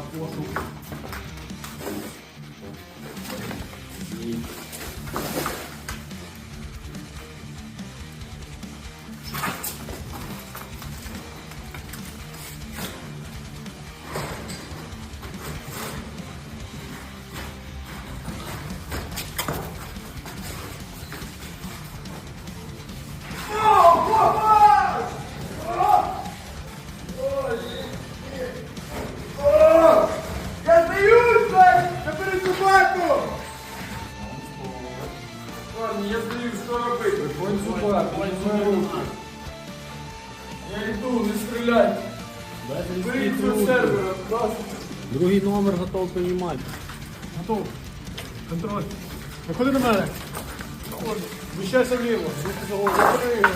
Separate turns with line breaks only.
на пошук.
Я знаю, что робити. Виходь сюди, піднімай руки. Я иду, не стріляй.
Беріть до сервера,
класно.
Другий номер готов приймати.
Готов.
Контроль.
Виходи на мене.
Вищайся вліво. Закрили.